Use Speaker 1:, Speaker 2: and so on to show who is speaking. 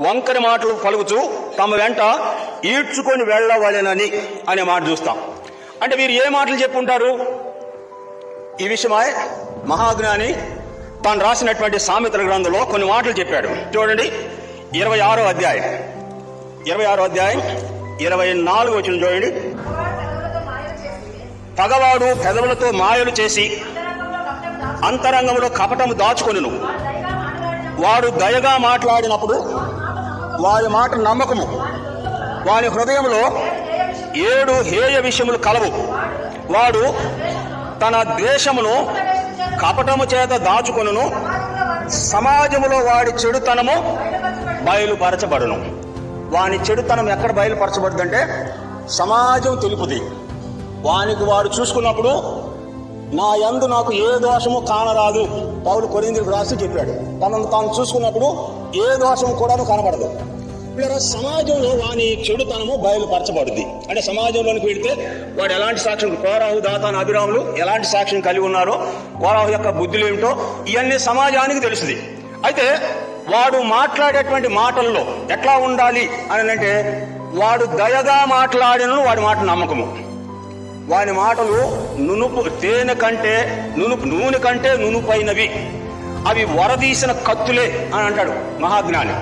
Speaker 1: వంకరి మాటలు పలుకుతూ తమ వెంట ఈడ్చుకొని వెళ్ళవలెనని అనే మాట చూస్తాం. అంటే వీరు ఏ మాటలు చెప్పుంటారు? ఈ విషయమై మహాజ్ఞాని తాను రాసినటువంటి సామెతల గ్రంథంలో కొన్ని మాటలు చెప్పాడు. చూడండి ఇరవై ఆరో అధ్యాయం. ఇరవై ఆరో అధ్యాయం ఇరవై నాలుగు వచ్చిన చూడండి.
Speaker 2: పగవాడు పెదవులతో మాయలు చేసి అంతరంగంలో కపటం
Speaker 1: కపటము దాచుకొనును.
Speaker 2: వాడు దయగా
Speaker 1: మాట్లాడినప్పుడు వారి మాట నమ్మకము. వారి హృదయంలో ఏడు హేయ విషయములు కలవు. వాడు తన ద్వేషమును కపటము చేత దాచుకొనును. సమాజములో వాడి చెడుతనము బయలుపరచబడును. వాని చెడుతనం ఎక్కడ బయలుపరచబడుతుందంటే సమాజం తెలుపుది. వానికి వాడు చూసుకున్నప్పుడు నా యందు నాకు ఏ దోషము కానరాదు. పౌలు కొరిందుకు రాసి చెప్పాడు. తనను తాను చూసుకున్నప్పుడు ఏ దోషము కూడాను కనబడదు. సమాజంలో వాని చెడుతనము బయలుపరచబడుద్ది. అంటే సమాజంలోనికి వెళితే వాడు ఎలాంటి సాక్ష్యం కోరాహు దాతాన్ అభిరాములు ఎలాంటి సాక్ష్యం కలిగి ఉన్నారో కోరాహు యొక్క బుద్ధులు ఏమిటో ఇవన్నీ సమాజానికి తెలుస్తుంది అయితే వాడు మాట్లాడేటువంటి మాటల్లో ఎట్లా ఉండాలి అని అంటే వాడు దయగా మాట్లాడినను వాడి మాట నమ్మకము. వాని మాటలు నునుపు తేనె కంటే నునుపు నూనె కంటే నునుపైనవి. అవి వరదీసిన కత్తులే అని అంటాడు మహాజ్ఞాని.